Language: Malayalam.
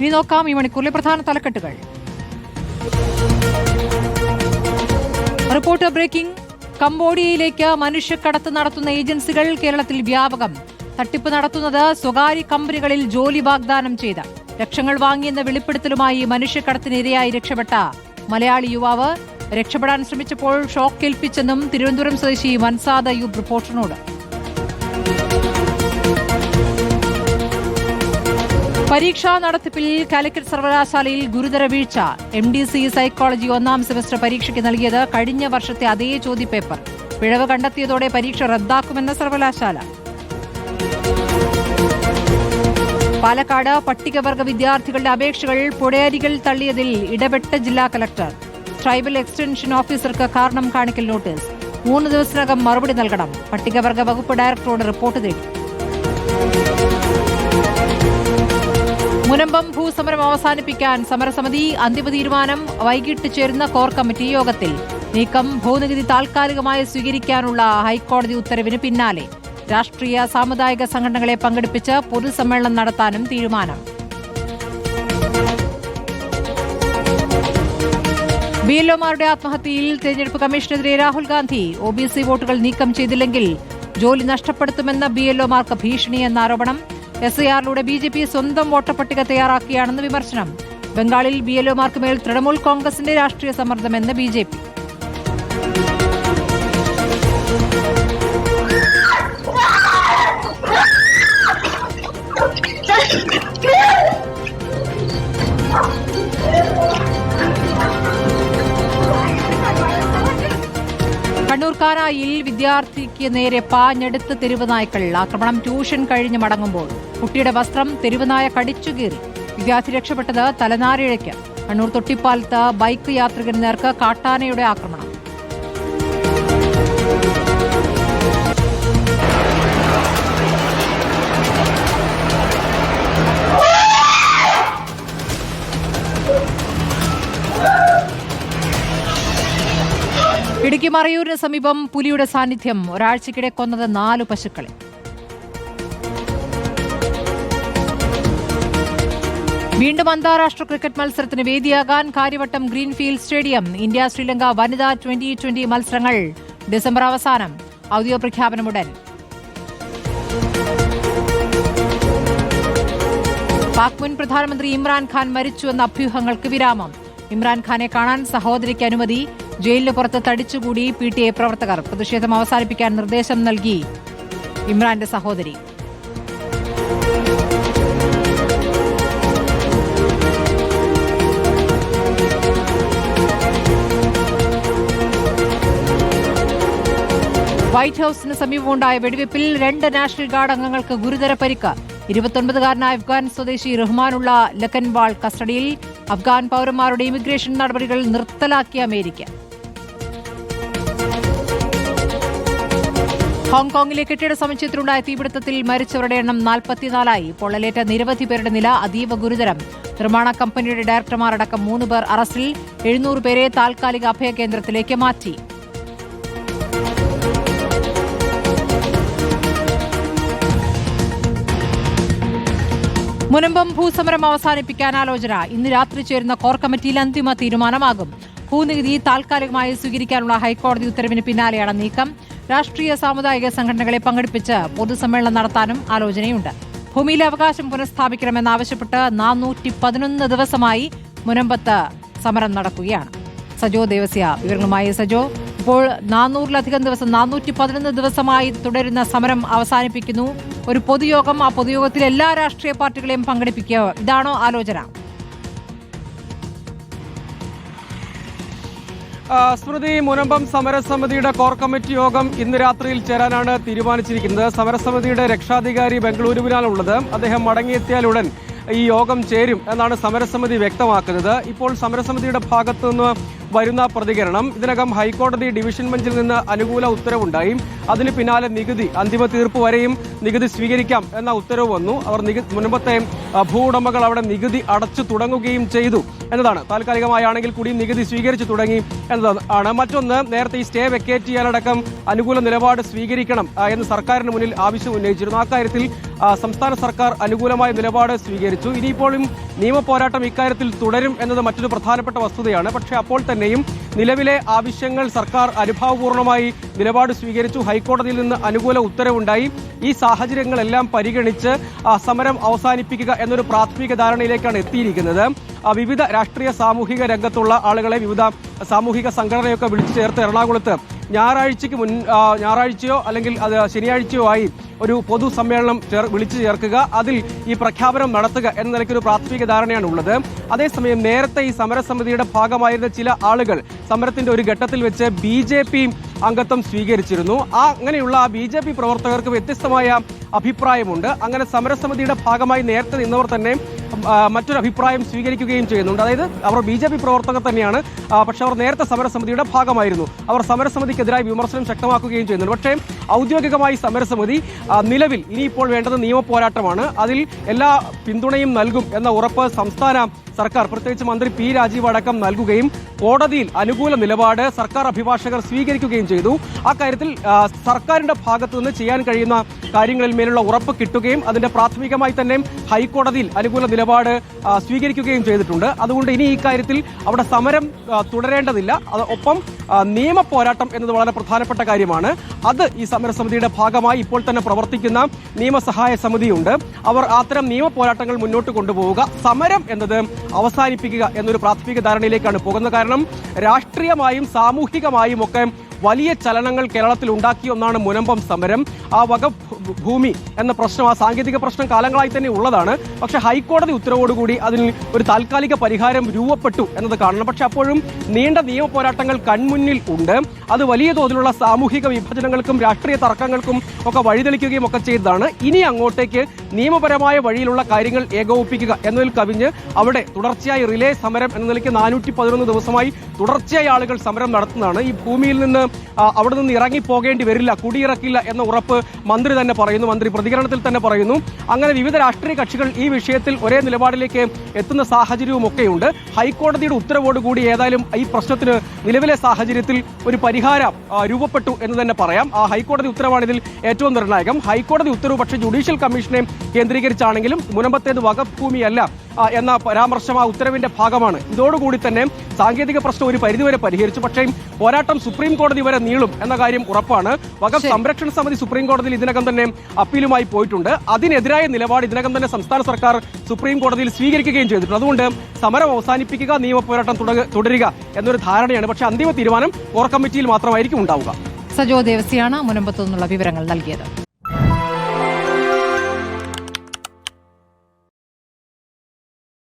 ഇനി നോക്കാം ഈ മണിക്കൂറിലെ പ്രധാന തലക്കെട്ടുകൾ. Report breaking. കംബോഡിയയിലേക്ക് മനുഷ്യക്കടത്ത് നടത്തുന്ന ഏജൻസികൾ കേരളത്തിൽ വ്യാപകം. തട്ടിപ്പ് നടത്തുന്നത് സ്വകാര്യ കമ്പനികളിൽ ജോലി വാഗ്ദാനം ചെയ്ത. ലക്ഷങ്ങൾ വാങ്ങിയെന്ന വെളിപ്പെടുത്തലുമായി മനുഷ്യക്കടത്തിനിരയായി രക്ഷപ്പെട്ട മലയാളി യുവാവ്. രക്ഷപ്പെടാൻ ശ്രമിച്ചപ്പോൾ ഷോക്കേൽപ്പിച്ചെന്നും തിരുവനന്തപുരം സ്വദേശി മൻസാദ് അയ്യൂബ് റിപ്പോർട്ടറിനോട്. പരീക്ഷാ നടത്തിപ്പിൽ കാലിക്കറ്റ് സർവകലാശാലയിൽ ഗുരുതര വീഴ്ച. എം ഡി സി സൈക്കോളജി ഒന്നാം സെമസ്റ്റർ പരീക്ഷയ്ക്ക് നൽകിയത് കഴിഞ്ഞ വർഷത്തെ അതേ ചോദ്യപേപ്പർ. പിഴവ് കണ്ടെത്തിയതോടെ പരീക്ഷ റദ്ദാക്കുമെന്ന് സർവകലാശാല. പാലക്കാട് പട്ടികവർഗ വിദ്യാർത്ഥികളുടെ അപേക്ഷകൾ പുഴയരികൾ തള്ളിയതിൽ ഇടപെട്ട ജില്ലാ കലക്ടർ. ട്രൈബൽ എക്സ്റ്റൻഷൻ ഓഫീസർക്ക് കാരണം കാണിക്കൽ നോട്ടീസ്. മൂന്ന് ദിവസത്തിനകം മറുപടി നൽകണം. പട്ടികവർഗ വകുപ്പ് ഡയറക്ടറോട് റിപ്പോർട്ട് തേടി. മുനമ്പം ഭൂസമരം അവസാനിപ്പിക്കാൻ സമരസമിതി അന്തിമ തീരുമാനം വൈകിട്ട് ചേരുന്ന കോർ കമ്മിറ്റി യോഗത്തിൽ നീക്കം ഭൂനികുതി താൽക്കാലികമായി സ്വീകരിക്കാനുള്ള ഹൈക്കോടതി ഉത്തരവിന് പിന്നാലെ രാഷ്ട്രീയ സാമുദായിക സംഘടനകളെ പങ്കെടുപ്പിച്ച് പൊതുസമ്മേളനം നടത്താനും തീരുമാനം. ബി എൽ ഒമാരുടെ ആത്മഹത്യയിൽ തെരഞ്ഞെടുപ്പ് കമ്മീഷനെതിരെ Rahul Gandhi O B C വോട്ടുകൾ നീക്കം ചെയ്തില്ലെങ്കിൽ ജോലി നഷ്ടപ്പെടുത്തുമെന്ന ബി എൽ ഒമാർക്ക് ഭീഷണിയെന്ന ആരോപണം എസ് ഐ ആറിലൂടെ ബി ജെ പി സ്വന്തം വോട്ടപ്പട്ടിക തയ്യാറാക്കിയാണെന്ന് വിമർശനം. ബംഗാളിൽ ബി എൽ ഒമാർക്ക് മേൽ തൃണമൂൽ കോൺഗ്രസിന്റെ രാഷ്ട്രീയ സമ്മർദ്ദമെന്ന് ബി ജെ പി. കാനായിൽ വിദ്യാർത്ഥിക്ക് നേരെ പാഞ്ഞെടുത്ത് തെരുവ് ആക്രമണം ട്യൂഷൻ കഴിഞ്ഞ് മടങ്ങുമ്പോൾ കുട്ടിയുടെ വസ്ത്രം തെരുവ് നായ കടിച്ചുകീറി വിദ്യാർത്ഥി രക്ഷപ്പെട്ടത് തലനാരിഴയ്ക്ക്. കണ്ണൂർ തൊട്ടിപ്പാലത്ത് ബൈക്ക് യാത്രികന് നേർക്ക് കാട്ടാനയുടെ ആക്രമണം. ഇടുക്കി മറയൂരിന് സമീപം പുലിയുടെ സാന്നിധ്യം. ഒരാഴ്ചക്കിടെ കൊന്നത് നാലു പശുക്കളെ. വീണ്ടും അന്താരാഷ്ട്ര ക്രിക്കറ്റ് മത്സരത്തിന് വേദിയാകാൻ Karyavattom greenfield stadium India Sri Lanka വനിതാ ട്വന്റി ട്വന്റി മത്സരങ്ങൾ ഡിസംബർ അവസാനം. ഔദ്യോഗിക പ്രഖ്യാപനമുടൻ പാക് മുൻ പ്രധാനമന്ത്രി ഇമ്രാൻഖാൻ മരിച്ചുവെന്ന അഭ്യൂഹങ്ങൾക്ക് വിരാമം. ഇമ്രാൻഖാനെ കാണാൻ സഹോദരിക്ക് അനുമതി ജയിലിന് പുറത്ത് തടിച്ചുകൂടി പി ടി ഐ പ്രവർത്തകർ പ്രതിഷേധം അവസാനിപ്പിക്കാൻ നിർദ്ദേശം നൽകി ഇമ്രാന്റെ സഹോദരി. വൈറ്റ് ഹൌസിന് സമീപമുണ്ടായ വെടിവെപ്പിൽ രണ്ട് നാഷണൽ ഗാർഡ് അംഗങ്ങൾക്ക് ഗുരുതര പരിക്ക്. ഇരുപത്തൊൻപതുകാരനായ അഫ്ഗാൻ സ്വദേശി റഹ്മാനുള്ള ലക്കൻവാൾ കസ്റ്റഡിയിൽ അഫ്ഗാൻ പൌരന്മാരുടെ ഇമിഗ്രേഷൻ നടപടികൾ നിർത്തലാക്കിയ അമേരിക്ക. ഹോങ്കോങ്ങിലെ കെട്ടിട സമുച്ചയത്തിലുണ്ടായ തീപിടുത്തത്തിൽ മരിച്ചവരുടെ എണ്ണം നാൽപ്പത്തിനാലായി. പൊള്ളലേറ്റ നിരവധി പേരുടെ നില അതീവ ഗുരുതരം. നിർമ്മാണ കമ്പനിയുടെ ഡയറക്ടർമാരടക്കം മൂന്ന് പേർ അറസ്റ്റിൽ എഴുന്നൂറ് പേരെ താൽക്കാലിക അഭയ കേന്ദ്രത്തിലേക്ക് മാറ്റി. മുനമ്പം ഭൂസമരം അവസാനിപ്പിക്കാൻ ആലോചന. ഇന്ന് രാത്രി ചേരുന്ന കോർ കമ്മിറ്റിയിൽ അന്തിമ തീരുമാനമാകും. ഭൂനികുതി താൽക്കാലികമായി സ്വീകരിക്കാനുള്ള ഹൈക്കോടതി ഉത്തരവിന് പിന്നാലെയാണ് നീക്കം. രാഷ്ട്രീയ സാമുദായിക സംഘടനകളെ പങ്കെടുപ്പിച്ച് പൊതുസമ്മേളനം നടത്താനും ആലോചനയുണ്ട്. ഭൂമിയിലെ അവകാശം പുനഃസ്ഥാപിക്കണമെന്നാവശ്യപ്പെട്ട് നാനൂറ്റി പതിനൊന്ന് ദിവസമായി മുനമ്പത്ത് സമരം നടക്കുകയാണ്. സജോ ദേവസ്യ വിവരങ്ങളുമായി സജോ. ഇപ്പോൾ നാനൂറിലധികം ദിവസം നാനൂറ്റി പതിനൊന്ന് ദിവസമായി തുടരുന്ന സമരം അവസാനിപ്പിക്കുന്നു. ഒരു പൊതുയോഗം ആ പൊതുയോഗത്തിൽ എല്ലാ രാഷ്ട്രീയ പാർട്ടികളെയും പങ്കെടുപ്പിക്കുക. ഇതാണോ ആലോചന. സ്മൃതി മുനമ്പം സമരസമിതിയുടെ കോർ കമ്മിറ്റി യോഗം ഇന്ന് രാത്രിയിൽ ചേരാനാണ് തീരുമാനിച്ചിരിക്കുന്നത്. സമരസമിതിയുടെ രക്ഷാധികാരി ബംഗളൂരുവിനാണുള്ളത് അദ്ദേഹം മടങ്ങിയെത്തിയാലുടൻ ഈ യോഗം ചേരും എന്നാണ് സമരസമിതി വ്യക്തമാക്കുന്നത്. ഇപ്പോൾ സമരസമിതിയുടെ ഭാഗത്തു നിന്ന് വരുന്ന പ്രതികരണം. ഇതിനകം ഹൈക്കോടതി ഡിവിഷൻ ബെഞ്ചിൽ നിന്ന് അനുകൂല ഉത്തരവുണ്ടായി. അതിന് പിന്നാലെ നികുതി അന്തിമ തീർപ്പ് വരെയും നികുതി സ്വീകരിക്കാം എന്ന ഉത്തരവ് വന്നു. അവർ മുൻപത്തെ ഭൂ ഉടമകൾ അവിടെ നികുതി അടച്ചു തുടങ്ങുകയും ചെയ്തു എന്നതാണ്. താൽക്കാലികമായാണെങ്കിൽ കൂടി നികുതി സ്വീകരിച്ചു തുടങ്ങി എന്നതാണ്. മറ്റൊന്ന് നേരത്തെ ഈ സ്റ്റേ വെക്കേറ്റ് ചെയ്യാനടക്കം അനുകൂല നിലപാട് സ്വീകരിക്കണം എന്ന് സർക്കാരിന് മുന്നിൽ ആവശ്യം ഉന്നയിച്ചിരുന്നു. ആ കാര്യത്തിൽ സംസ്ഥാന സർക്കാർ അനുകൂലമായ നിലപാട് സ്വീകരിച്ചു. ഇനിയിപ്പോഴും നിയമ പോരാട്ടം ഇക്കാര്യത്തിൽ തുടരും എന്നത് മറ്റൊരു പ്രധാനപ്പെട്ട വസ്തുതയാണ്. പക്ഷേ അപ്പോൾ തന്നെയും നിലവിലെ ആവശ്യങ്ങൾ സർക്കാർ അനുഭാവപൂർണമായി നിലപാട് സ്വീകരിച്ചു. ഹൈക്കോടതിയിൽ നിന്ന് അനുകൂല ഉത്തരവുണ്ടായി. ഈ സാഹചര്യങ്ങളെല്ലാം പരിഗണിച്ച് സമരം അവസാനിപ്പിക്കുക എന്നൊരു പ്രാഥമിക ധാരണയിലേക്കാണ് എത്തിയിരിക്കുന്നത്. വിവിധ രാഷ്ട്രീയ സാമൂഹിക രംഗത്തുള്ള ആളുകളെ വിവിധ സാമൂഹിക സംഘടനയൊക്കെ വിളിച്ചു ചേർത്ത് എറണാകുളത്ത് ഞായറാഴ്ചയ്ക്ക് മുൻ ഞായറാഴ്ചയോ അല്ലെങ്കിൽ അത് ശനിയാഴ്ചയോ ആയി ഒരു പൊതുസമ്മേളനം ചേർ വിളിച്ചു ചേർക്കുക. അതിൽ ഈ പ്രഖ്യാപനം നടത്തുക എന്ന നിലയ്ക്ക് ഒരു പ്രാഥമിക ധാരണയാണ് ഉള്ളത് അതേസമയം നേരത്തെ ഈ സമരസമിതിയുടെ ഭാഗമായിരുന്ന ചില ആളുകൾ സമരത്തിന്റെ ഒരു ഘട്ടത്തിൽ വെച്ച് ബി ജെ പി അംഗത്വം സ്വീകരിച്ചിരുന്നു. ആ അങ്ങനെയുള്ള ആ ബി ജെ പി പ്രവർത്തകർക്ക് വ്യത്യസ്തമായ അഭിപ്രായമുണ്ട്. അങ്ങനെ സമരസമിതിയുടെ ഭാഗമായി നേരത്തെ നിന്നവർ തന്നെ മറ്റൊരു അഭിപ്രായം സ്വീകരിക്കുകയും ചെയ്യുന്നുണ്ട്. അതായത് അവർ ബി ജെ പി പ്രവർത്തകർ തന്നെയാണ്. പക്ഷേ അവർ നേരത്തെ സമരസമിതിയുടെ ഭാഗമായിരുന്നു. അവർ സമരസമിതിക്കെതിരായി വിമർശനം ശക്തമാക്കുകയും ചെയ്യുന്നുണ്ട്. പക്ഷേ ഔദ്യോഗികമായി സമരസമിതി നിലവിൽ ഇനിയിപ്പോൾ വേണ്ടത് നിയമ പോരാട്ടമാണ്. അതിൽ എല്ലാ പിന്തുണയും നൽകും എന്ന ഉറപ്പ് സംസ്ഥാന സർക്കാർ പ്രത്യേകിച്ച് മന്ത്രി പി രാജീവ് അടക്കം നൽകുകയും കോടതിയിൽ അനുകൂല നിലപാട് സർക്കാർ അഭിഭാഷകർ സ്വീകരിക്കുകയും ചെയ്തു. ആ കാര്യത്തിൽ സർക്കാരിന്റെ ഭാഗത്തു നിന്ന് ചെയ്യാൻ കഴിയുന്ന കാര്യങ്ങളിൽ മേലുള്ള ഉറപ്പ് കിട്ടുകയും അതിന്റെ പ്രാഥമികമായി തന്നെ ഹൈക്കോടതിയിൽ അനുകൂല നിലപാട് ആ, സ്വീകരിക്കുകയും ചെയ്തിട്ടുണ്ട്. അതുകൊണ്ട് ഇനി ഈ കാര്യത്തിൽ അവിടെ സമരം തുടരേണ്ടതില്ല. ഒപ്പം നിയമ പോരാട്ടം എന്നത് വളരെ പ്രധാനപ്പെട്ട കാര്യമാണ്. അത് ഈ സമരസമിതിയുടെ ഭാഗമായി ഇപ്പോൾ തന്നെ പ്രവർത്തിക്കുന്ന നിയമസഹായ സമിതിയുണ്ട്. അവർ അത്തരം നിയമ പോരാട്ടങ്ങൾ മുന്നോട്ട് കൊണ്ടുപോവുക സമരം എന്നത് അവസാനിപ്പിക്കുക എന്നൊരു പ്രാഥമിക ധാരണയിലേക്കാണ് പോകുന്നത്. കാരണം രാഷ്ട്രീയമായും സാമൂഹികമായും ഒക്കെ വലിയ ചലനങ്ങൾ കേരളത്തിൽ ഉണ്ടാക്കിയ ഒന്നാണ് മുനമ്പം സമരം. ആ വക ഭൂമി എന്ന പ്രശ്നം ആ സാങ്കേതിക പ്രശ്നം കാലങ്ങളായി തന്നെ ഉള്ളതാണ്. പക്ഷേ ഹൈക്കോടതി ഉത്തരവോടുകൂടി അതിൽ ഒരു താൽക്കാലിക പരിഹാരം രൂപപ്പെട്ടു എന്നത് കാണണം. പക്ഷെ അപ്പോഴും നീണ്ട നിയമ പോരാട്ടങ്ങൾ കൺമുന്നിൽ ഉണ്ട്. അത് വലിയ തോതിലുള്ള സാമൂഹിക വിഭജനങ്ങൾക്കും രാഷ്ട്രീയ തർക്കങ്ങൾക്കും ഒക്കെ വഴിതെളിക്കുകയും ഒക്കെ ചെയ്തതാണ്. ഇനി അങ്ങോട്ടേക്ക് നിയമപരമായ വഴിയിലുള്ള കാര്യങ്ങൾ ഏകോപിപ്പിക്കുക എന്നതിൽ കവിഞ്ഞ് അവിടെ തുടർച്ചയായി റിലേ സമരം എന്ന നിലയ്ക്ക് നാനൂറ്റി പതിനൊന്ന് ദിവസമായി തുടർച്ചയായി ആളുകൾ സമരം നടത്തുന്നതാണ്. ഈ ഭൂമിയിൽ നിന്ന് അവിടെ നിന്ന് ഇറങ്ങി പോകേണ്ടി വരില്ല കുടിയിറക്കില്ല എന്ന ഉറപ്പ് മന്ത്രി തന്നെ പറയുന്നു മന്ത്രി പ്രതികരണത്തിൽ തന്നെ പറയുന്നു. അങ്ങനെ വിവിധ രാഷ്ട്രീയ കക്ഷികൾ ഈ വിഷയത്തിൽ ഒരേ നിലപാടിലേക്ക് എത്തുന്ന സാഹചര്യവും ഒക്കെയുണ്ട് ഹൈക്കോടതിയുടെ ഉത്തരവോടുകൂടി ഏതായാലും ഈ പ്രശ്നത്തിന് നിലവിലെ സാഹചര്യത്തിൽ ഒരു പരിഹാരം രൂപപ്പെട്ടു എന്ന് തന്നെ പറയാം. ആ ഹൈക്കോടതി ഉത്തരവാണ് ഇതിൽ ഏറ്റവും നിർണായകം. ഹൈക്കോടതി ഉത്തരവ് പക്ഷേ ജുഡീഷ്യൽ കമ്മീഷനെ കേന്ദ്രീകരിച്ചാണെങ്കിലും മുനമ്പത്തേത് വകഫ് ഭൂമിയല്ല ആ, എന്ന പരാമർശം ആ ഉത്തരവിന്റെ ഭാഗമാണ്. ഇതോടുകൂടി തന്നെ സാങ്കേതിക പ്രശ്നം ഒരു പരിധിവരെ പരിഹരിച്ചു. പക്ഷേ പോരാട്ടം സുപ്രീം കോടതി വരെ നീളും എന്ന കാര്യം ഉറപ്പാണ്. വകം സംരക്ഷണ സമിതി സുപ്രീം കോടതിയിൽ ഇതിനകം തന്നെ അപ്പീലുമായി പോയിട്ടുണ്ട്. അതിനെതിരായ നിലപാട് ഇതിനകം തന്നെ സംസ്ഥാന സർക്കാർ സുപ്രീം കോടതിയിൽ സ്വീകരിക്കുകയും ചെയ്തിട്ടുണ്ട്. അതുകൊണ്ട് സമരം അവസാനിപ്പിക്കുക നിയമ പോരാട്ടം തുടരുക എന്നൊരു ധാരണയാണ്. പക്ഷേ അന്തിമ തീരുമാനം കോർ കമ്മിറ്റിയിൽ മാത്രമായിരിക്കും ഉണ്ടാവുക. സജോ ദേവസിയാണ് മുനമ്പത്തു നിന്നുള്ള വിവരങ്ങൾ നൽകിയത്.